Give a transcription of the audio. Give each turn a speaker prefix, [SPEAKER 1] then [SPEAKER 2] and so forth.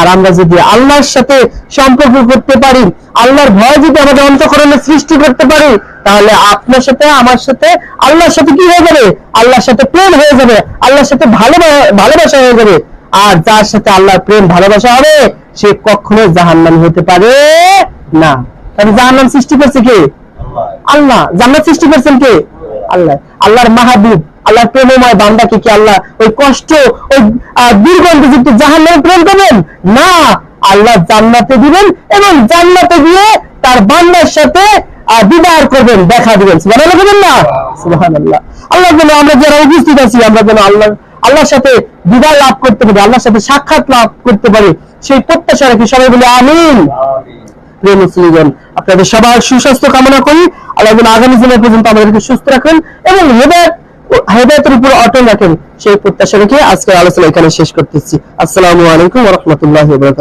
[SPEAKER 1] আর আমরা যদি আল্লাহর সাথে সম্পর্ক করতে পারি আল্লাহর ভয় যদি আমাদের অন্তঃকরণে সৃষ্টি করতে পারি তাহলে আপনার সাথে আমার সাথে আল্লাহর সাথে কি হয়ে যাবে? আল্লাহর সাথে প্রেম হয়ে যাবে আল্লাহর সাথে ভালোবা- ভালোবাসা হয়ে যাবে। আর যার সাথে আল্লাহর প্রেম ভালোবাসা হবে সে কখনো জাহান্নাম হতে পারে না। তাহলে জাহান্নাম সৃষ্টি করছে কে? আল্লাহ। জান্নাত সৃষ্টি করছেন কে? আল্লাহ। আল্লাহর মাহবুব। আল্লাহর প্রেমময় বান্দাকে কি আল্লাহ ওই কষ্ট, ওই দুর্গন্ধযুক্ত জাহান্নামে প্রেম করবেন? না, আল্লাহ জান্নাতে দিবেন এবং জান্নাতে গিয়ে তার বান্দার সাথে বিবাহ করবেন, দেখা দিবেন। সুবহানাল্লাহ না? সুবহানাল্লাহ। আল্লাহ যেন আমরা যারা উপস্থিত আছি, আমরা যেন আল্লাহ আল্লাহর সাথে বিবাহ লাভ করতে পারি, আল্লাহর সাথে সাক্ষাৎ লাভ করতে পারি, সেই প্রত্যাশা রাখি। সবাই বলে আমিন। প্রিয় আপনাদের সবার সুস্বাস্থ্য কামনা করি। আল্লাহ আগামী দিনের পর্যন্ত আমাদেরকে সুস্থ রাখেন এবং হেদায়ত হেদায়তের উপর অটল রাখেন সেই প্রত্যাশা রেখে আজকের আলোচনা এখানে শেষ করতেছি। আসসালামু আলাইকুম রহমতুল্লাহ